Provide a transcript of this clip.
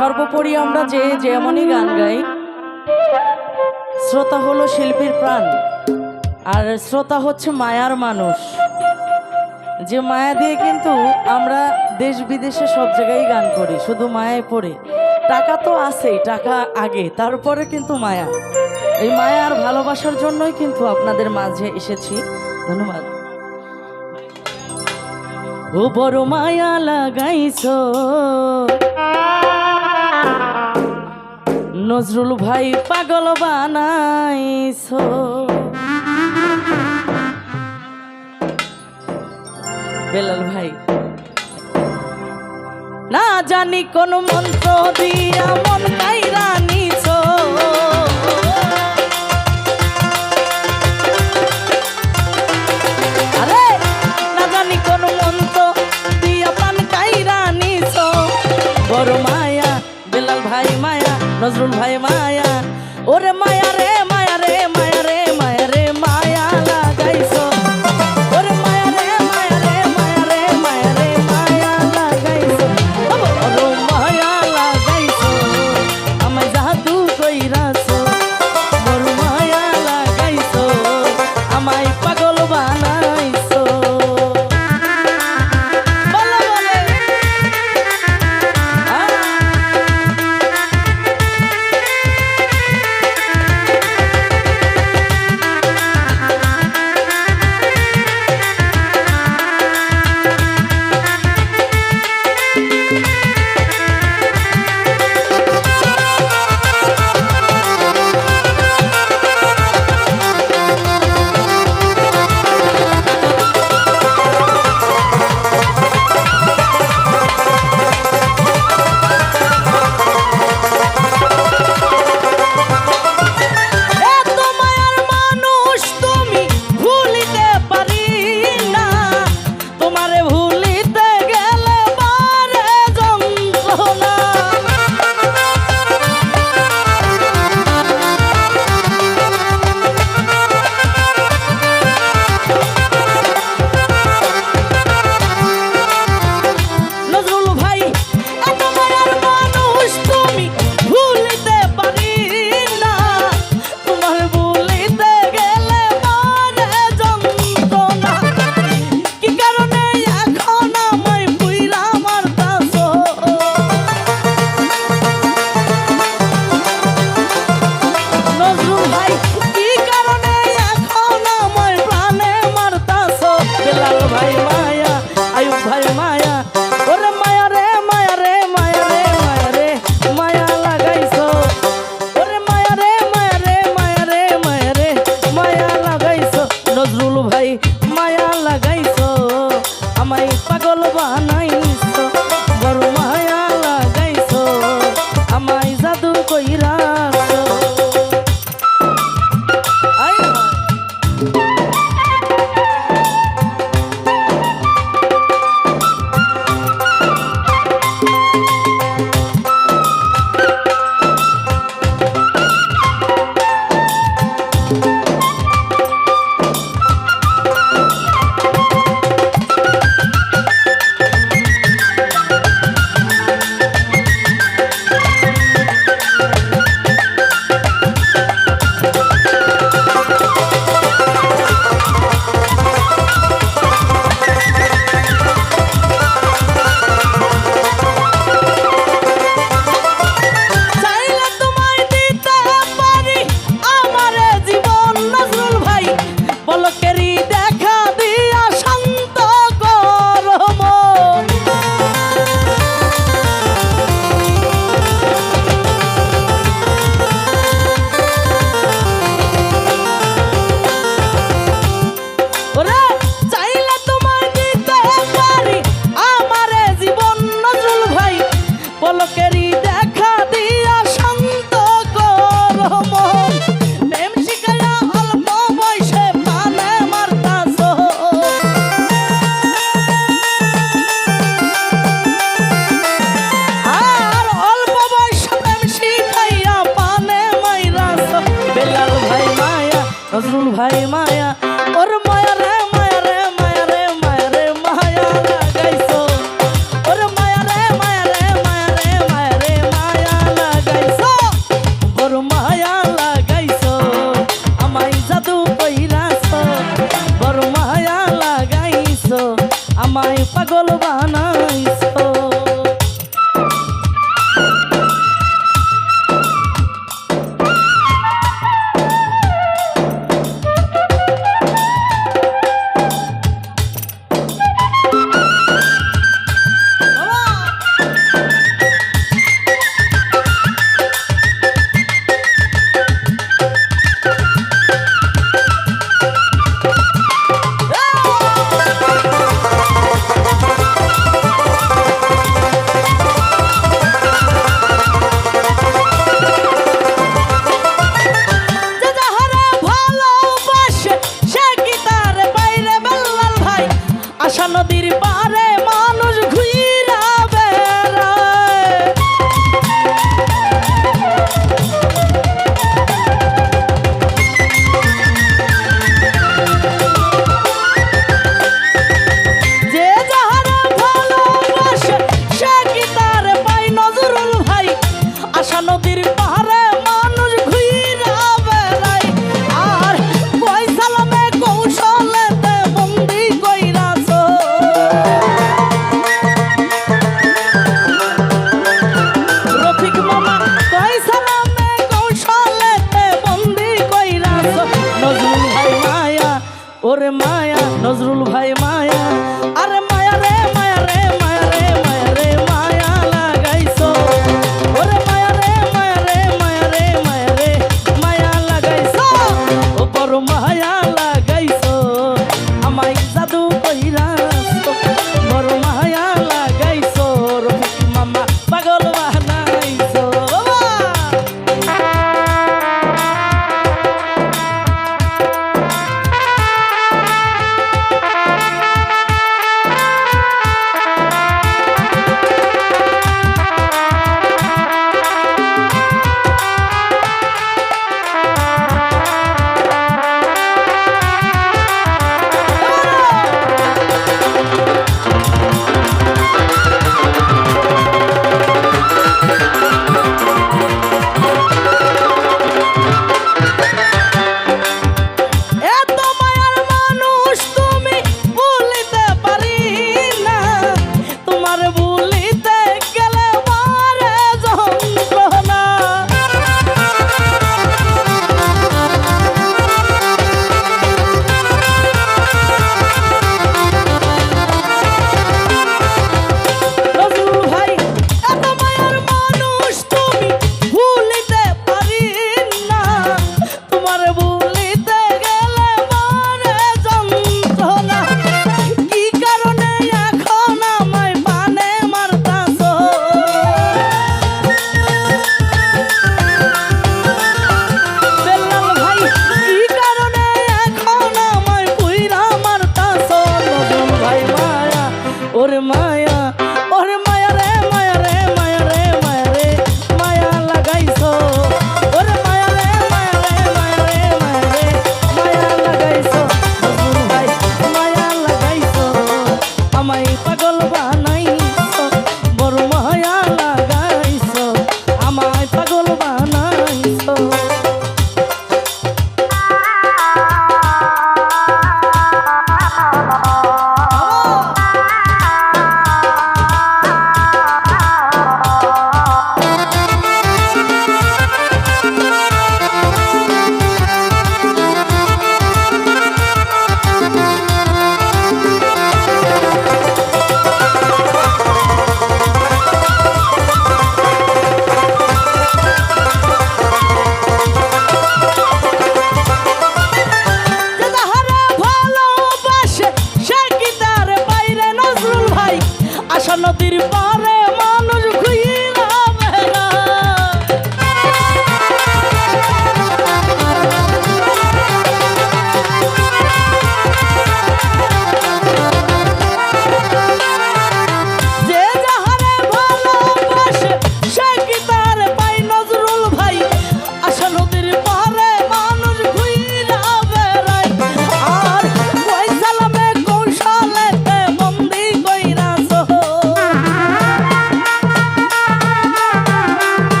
সর্বোপরি আমরা যে যেমনই গান গাই, শ্রোতা হলো শিল্পীর প্রাণ, আর শ্রোতা হচ্ছে মায়ার মানুষ। যে মায়া দিয়ে কিন্তু আমরা দেশ বিদেশে সব জায়গায় গান করি, শুধু মায়ায় পড়ে। টাকা তো আছেই, টাকা আগে, তারপরে কিন্তু মায়া। এই মায়া আর ভালোবাসার জন্যই কিন্তু আপনাদের মাঝে এসেছি। ধন্যবাদ। ও বড় মায়া লাগাইছো। নজরুল ভাই পাগল বানাইছো। বেলাল ভাই না জানি কোন মন্ত্র দিয়া মন তাই নিছো ভাই মায়া, ওর মায়া রে মায়া রে মায়া রে মায়া রে, মায়া লাগাইছো ওর মায়া রে মায়া রে মায়া রে মায়া রে, মায়া লাগাইছো ওর মায়া লাগাইছো, আমায় জাদু কইরাছো। ওর মায়া লাগাইছো, আমায় পাগল